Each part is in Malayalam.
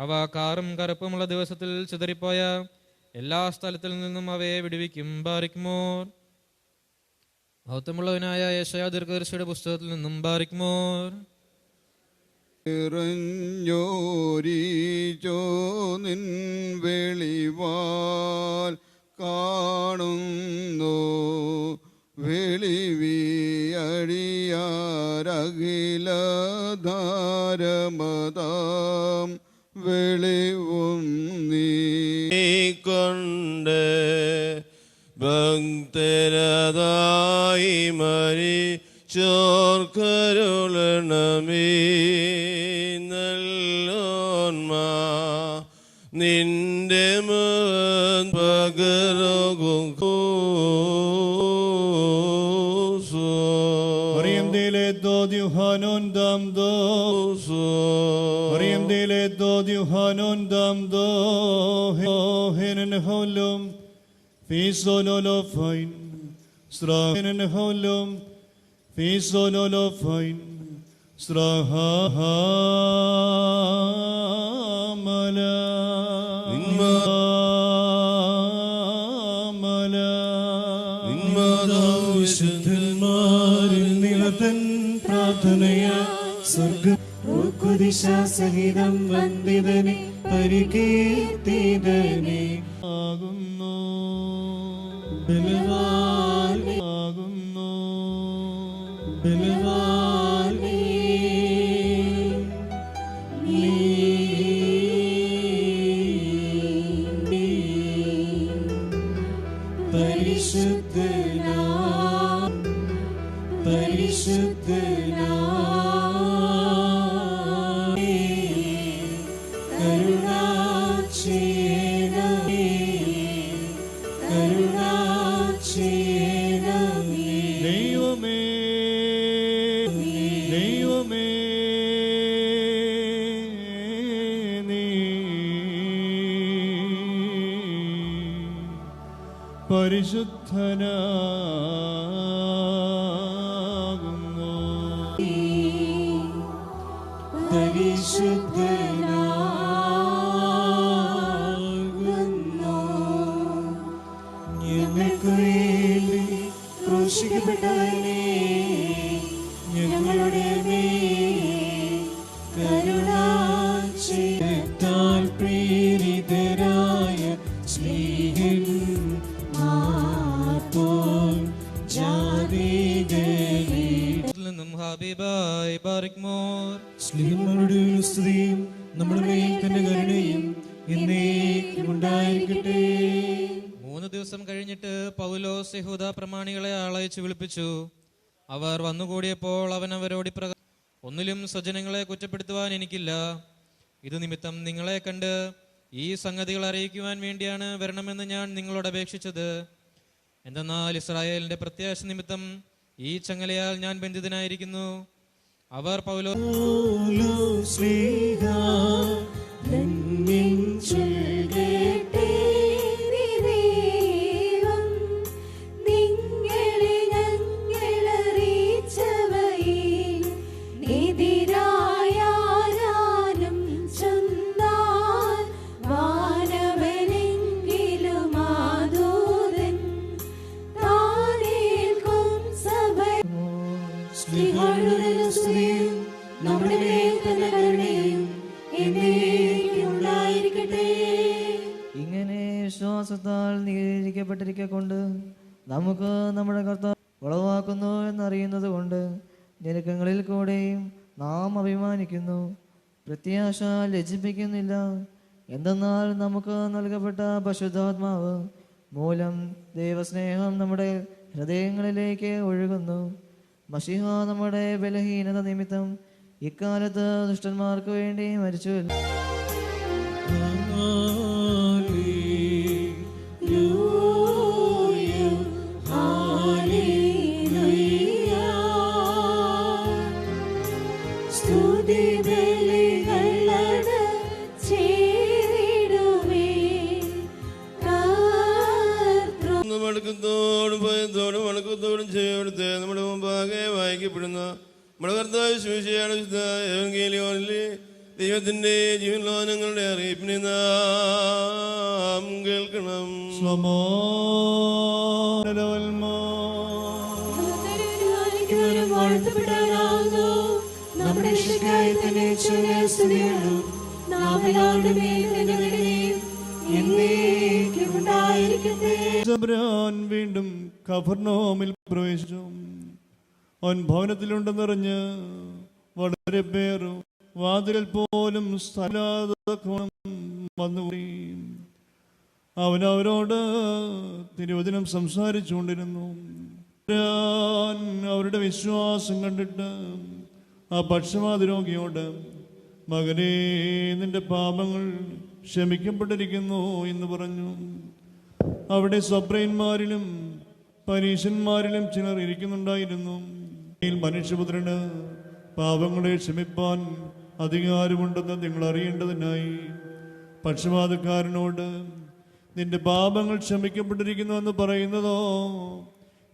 അവ കാറും കറുപ്പുമുള്ള ദിവസത്തിൽ ചിതറിപ്പോയ എല്ലാ സ്ഥലത്തിൽ നിന്നും അവയെ വിടുവിക്കും. ബാരിക്മോർ. മഹത്വമുള്ളവനായ യേശയ ദീർഘദർശിയുടെ പുസ്തകത്തിൽ നിന്നും ബാരിക്മോർ. ഇറഞ്ഞോരീച്ചോ നിൻ വെളിവാൽ കാണുന്നു. വെളിവിയടിയാരഖിലധാരമതാം വെളിവും നീ കൊണ്ട് ഭക്തരതായി മരി ചോർക്കരുളണമേ നല്ലോന്മാ നിന്റെ മുൻ പകരുകും Fisonolofain. Strahenen holum. Fisonolofain. Strahamala. വിശുദ്ധന്മാരിൽ നിലത്തൻ പ്രാർത്ഥനയ സ്വർഗ സഹിതം വന്ദിതനെ പരികീർത്തിതനെ ആകുന്നു. ബലവാനേ ആകുന്നു. പരിശുദ്ധനാകുന്നു. പരിശുദ്ധനാകുന്നു. നിന്നും ബാരിക് മോർ. സ്നേഹങ്ങളുടെ സ്തുതിയും നമ്മുടെ മേൽ തന്നെ കരുണയും എന്നേക്കും ഉണ്ടായിരിക്കട്ടെ. മൂന്ന് ദിവസം കഴിഞ്ഞിട്ട് പൗലോസ് യഹൂദ പ്രമാണികളെ ആളയച്ച് വിളിപ്പിച്ചു. അവർ വന്നുകൂടിയപ്പോൾ അവൻ അവരോട് ഒന്നിലും സ്വജനങ്ങളെ കുറ്റപ്പെടുത്തുവാൻ എനിക്കില്ല. ഇത് നിമിത്തം നിങ്ങളെ കണ്ട് ഈ സംഗതികൾ അറിയിക്കുവാൻ വേണ്ടിയാണ് വരണമെന്ന് ഞാൻ നിങ്ങളോട് അപേക്ഷിച്ചത്. എന്തെന്നാൽ ഇസ്രായേലിന്റെ പ്രത്യാശ നിമിത്തം ഈ ചങ്ങലയാൽ ഞാൻ ബന്ധിതനായിരിക്കുന്നു. അവർ പൗലോ ശ്രീ വിശ്വാസത്താൽ കൊണ്ട് നമുക്ക് നമ്മുടെ കർത്താവ് ഉളവാക്കുന്നു എന്നറിയുന്നത് കൊണ്ട് ഞെരുക്കങ്ങളിൽ കൂടെയും നാം അഭിമാനിക്കുന്നു. പ്രത്യാശ ലജിപ്പിക്കുന്നില്ല എന്തെന്നാൽ നമുക്ക് നൽകപ്പെട്ട പശുദ്ധാത്മാവ് മൂലം ദൈവസ്നേഹം നമ്മുടെ ഹൃദയങ്ങളിലേക്ക് ഒഴുകുന്നു. മഷിഹ നമ്മുടെ ബലഹീനത നിമിത്തം ഇക്കാലത്ത് ദുഷ്ടന്മാർക്ക് വേണ്ടി മരിച്ചു. നമ്മുടെ മുമ്പാകെ വായിക്കപ്പെടുന്ന. നമ്മുടെ കർത്താവ് ശുശ്രൂഷയാണ് ഏവങ്കേലിയോനിലെ ദൈവത്തിന്റെ ജീവനോനങ്ങളുടെ അറിയിപ്പിനെ നാം കേൾക്കണം ും. നമ്മുടെ തന്നെ സ്തുതികളും മേൽ വീണ്ടും കഫർനോമിൽ പ്രവേശിച്ചു. അവൻ ഭവനത്തിലുണ്ടെന്നറിഞ്ഞ് വളരെ പേർ വാതിലിൽ പോലും സ്ഥലം വന്നുപോയി അവൻ അവരോട് തിരുവചനം സംസാരിച്ചുകൊണ്ടിരുന്നു. അവരുടെ വിശ്വാസം കണ്ടിട്ട് ആ പക്ഷപാത രോഗിയോട് മകനെ നിന്റെ പാപങ്ങൾ ക്ഷമിക്കപ്പെട്ടിരിക്കുന്നു എന്ന് പറഞ്ഞു. അവിടെ സ്വപ്രയന്മാരിലും പരീശന്മാരിലും ചിലർ ഇരിക്കുന്നുണ്ടായിരുന്നു. മനുഷ്യപുത്രന് പാപങ്ങളെ ക്ഷമിപ്പാൻ അധികാരമുണ്ടെന്ന് നിങ്ങൾ അറിയേണ്ടതിനായി പക്ഷപാതക്കാരനോട് നിന്റെ പാപങ്ങൾ ക്ഷമിക്കപ്പെട്ടിരിക്കുന്നു എന്ന് പറയുന്നതോ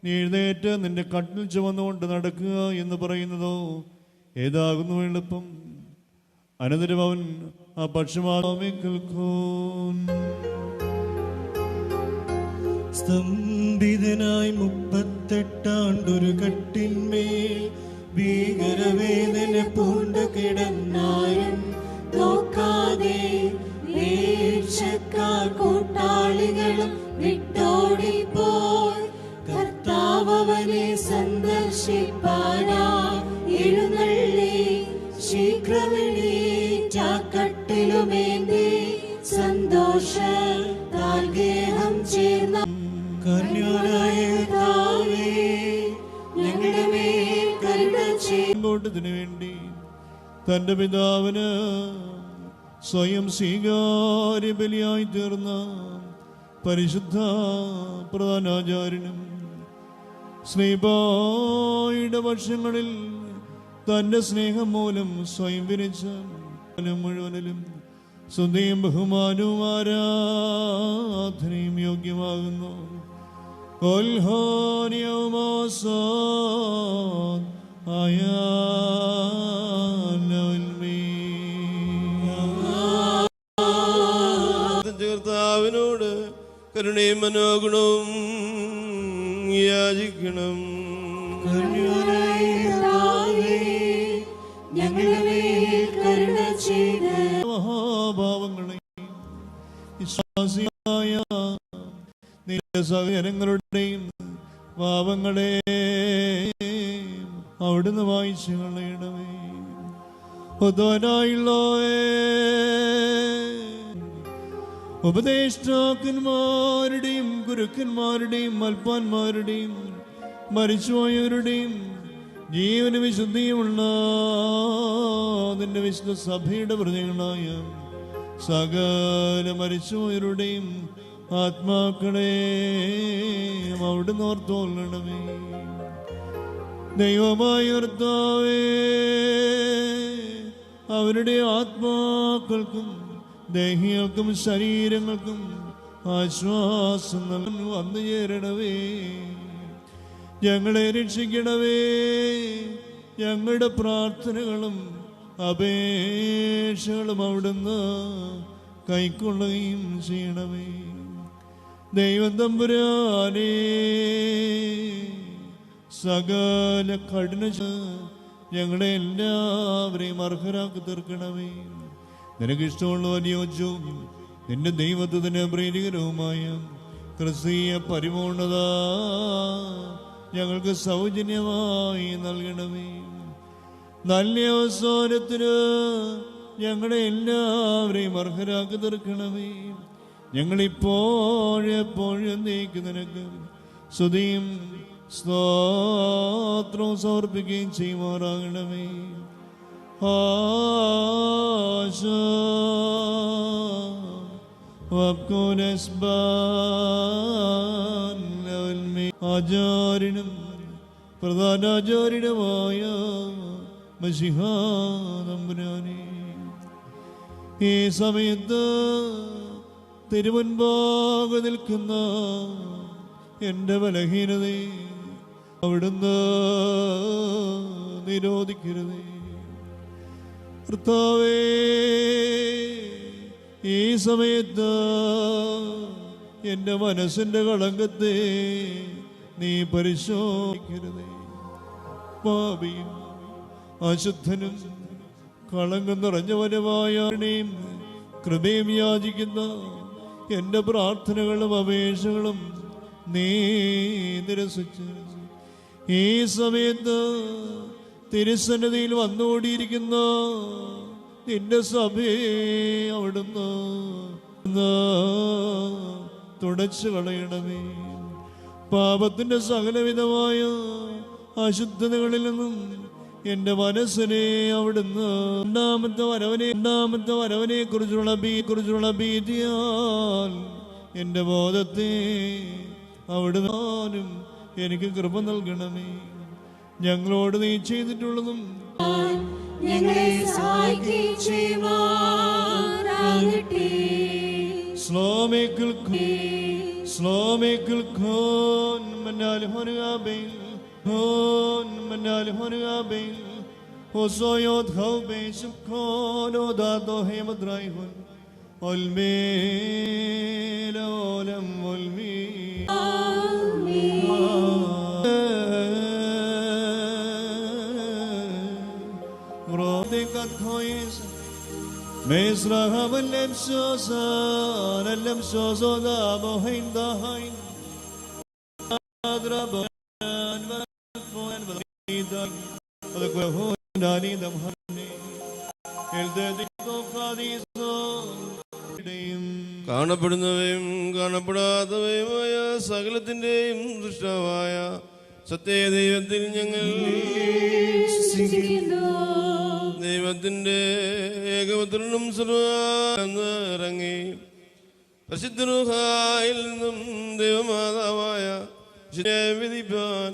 നീ എഴുന്നേറ്റ് നിന്റെ കട്ടിൽ ചുമന്നുകൊണ്ട് നടക്കുക എന്ന് പറയുന്നതോ ഏതാകുന്നു എളുപ്പം? അനന്തരം അവൻ ആ പക്ഷപാതമേ കേൾക്കും സ്തംഭിതനായി മുപ്പത്തെട്ടാണ്ടൊരു കട്ടിന്മേൽ ഭീകരവേദന പൂണ്ട കിടന്നാലും നോക്കാതെ വീക്ഷക്കാർ കൂട്ടാളികളും വിട്ടോടിപ്പോയി. കർത്താവ് അവനെ സന്ദർശിപ്പാനാ. എഴുന്നള്ളി ശീഘ്രമെണീറ്റാക്കട്ടിലുമേന്തി സന്തോഷ ഗേഹം ചേർന്ന വേണ്ടി തന്റെ പിതാവിന് സ്വയം സ്വീകാര്യ ബലിയായി തീർന്ന പരിശുദ്ധ പ്രധാനാചാര്യനും സ്നേഹയുടെ വർഷങ്ങളിൽ തന്റെ സ്നേഹം മൂലം സ്വയം വിരിച്ച മുഴുവനിലും സ്വന്തയും ബഹുമാനവും ആരാധനയും യോഗ്യമാകുന്നു. കൊൽഹോനിയോമോസോൻ കർത്താവിനോട് കരുണയും മനോഗുണവും യാചിക്കണം. ഞങ്ങളുടെ കരുണ ചെയ്ത് നിന്റെ സഹജനങ്ങളുടെയും പാവങ്ങളെ അവിടുന്ന് വായിച്ചു കളയണമേ. ഒതോനായുള്ളവേ ഉപദേഷ്ടാക്കന്മാരുടെയും ഗുരുക്കന്മാരുടെയും മൽപ്പാന്മാരുടെയും മരിച്ചുപോയവരുടെയും ജീവന വിശുദ്ധിയുമുള്ള നിന്റെ വിശുദ്ധ സഭയുടെ പ്രജകളായ സകല മരിച്ചുപോയവരുടെയും ആത്മാക്കളെ അവിടുന്ന് ഓർത്തോളണമേ ദൈവമായ അവരുടെ ആത്മാക്കൾക്കും ദേഹികൾക്കും ശരീരങ്ങൾക്കും ആശ്വാസം നൽകുന്നു വന്നു ചേരണവേ ഞങ്ങളെ രക്ഷിക്കണവേ ഞങ്ങളുടെ പ്രാർത്ഥനകളും അപേക്ഷകളും അവിടുന്ന് കൈക്കൊള്ളുകയും ചെയ്യണമേ. ദൈവം തമ്പുരാനേ സകല കഠിന ഞങ്ങളെ എല്ലാവരെയും അർഹരാക്കി തീർക്കണമേ. നിനക്ക് ഇഷ്ടമുള്ള അനുയോജ്യവും നിന്റെ ദൈവത്തിന് പ്രീതികരവുമായ ക്രിസ്തീയ പരിപൂർണത ഞങ്ങൾക്ക് സൗജന്യമായി നൽകണമേ. നല്ല അവസാനത്തിന് ഞങ്ങളെ എല്ലാവരെയും അർഹരാക്കി തീർക്കണമേ. ഞങ്ങളിപ്പോഴെപ്പോഴും നീക്ക് നിനക്ക് സ്തുതിയും സ്തോത്രവും സമർപ്പിക്കുകയും ചെയ്യുമാറാകണമേ. ആശ. ആചാര്യനും പ്രധാനാചാര്യനുമായ മഷിഹാനമ്പുരാനെ ഈ സമയത്ത് തിരുമുൻപാകെ നിൽക്കുന്ന എന്റെ ബലഹീനതയെ അവിടുന്ന് നിരോധിക്കരുതേ. കർത്താവേ ഈ സമയത്ത് എന്റെ മനസ്സിന്റെ കളങ്കത്തെ നീ പരിശോധിക്കരുതേ. പാപിയും അശുദ്ധനും കളങ്കം നിറഞ്ഞവനുമായ കൃപയും യാചിക്കുന്ന എന്റെ പ്രാർത്ഥനകളും അപേക്ഷകളും നീ നിരസിച്ച്. ഈ സമയത്ത് തിരുസന്നിധിയിൽ വന്നുകൂടിയിരിക്കുന്ന നിന്റെ സഭയെ അവിടുന്ന് തുടച്ചു കളയണമേ. പാപത്തിന്റെ സകലവിധമായ അശുദ്ധതകളിൽ നിന്നും എന്റെ മനസ്സിനെ അവിടുന്ന് രണ്ടാമത്തെ വരവനെ രണ്ടാമത്തെ വരവനെ കുറിച്ചുള്ള ഭീ കുറിച്ചുള്ള ഭീതിയാൽ എന്റെ ബോധത്തെ അവിടുന്ന് എനിക്ക് കൃപ നൽകണമേ. ഞങ്ങളോട് നീ ചെയ്തിട്ടുള്ളതും ഞങ്ങളെ സഹായിക്കുകയും ചെയ്യുമാറാകട്ടെ. സ്ലോമേക്കിൽ സ്ലോമേക്കിൽ ഖോൻ മന്നാലും هون من الهرابين وزيود خوبي شبكون ودادوهي مدرايهن والميل ولم والميل مرادي قد كويس ميزرها من لمسوزان اللمسوزان ابو هين دهين കാണപ്പെടുന്നവയും കാണപ്പെടാത്തവയുമായ സകലത്തിന്റെയും ദൃഷ്ടമായ സത്യദൈവത്തിൽ ഞങ്ങൾ ദൈവത്തിന്റെ ഏകപുത്രനും ഇറങ്ങി പ്രസിദ്ധനുഹായിൽ നിന്നും ദൈവമാതാവായ വിധിപ്പാൻ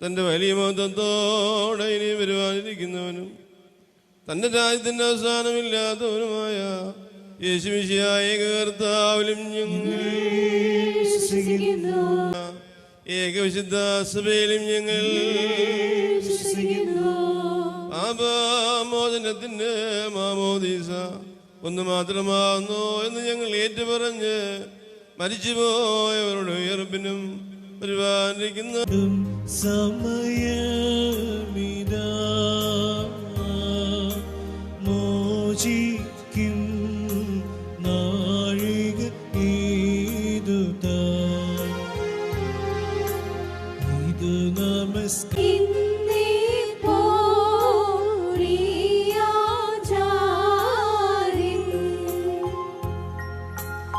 തന്റെ വലിയ മതത്തോടെ ഇനി വരുവാനിരിക്കുന്നവനും തന്റെ രാജ്യത്തിന്റെ അവസാനമില്ലാത്തവനുമായ കർത്താവിലും ഞങ്ങൾ ഏകവിശുദ്ധ മാമോദീസ ഒന്ന് മാത്രമാകുന്നു എന്ന് ഞങ്ങൾ ഏറ്റുപറഞ്ഞ് മരിച്ചുപോയവരുടെ ഉയർപ്പിനും പരിപാലിക്കുന്ന സമയമീ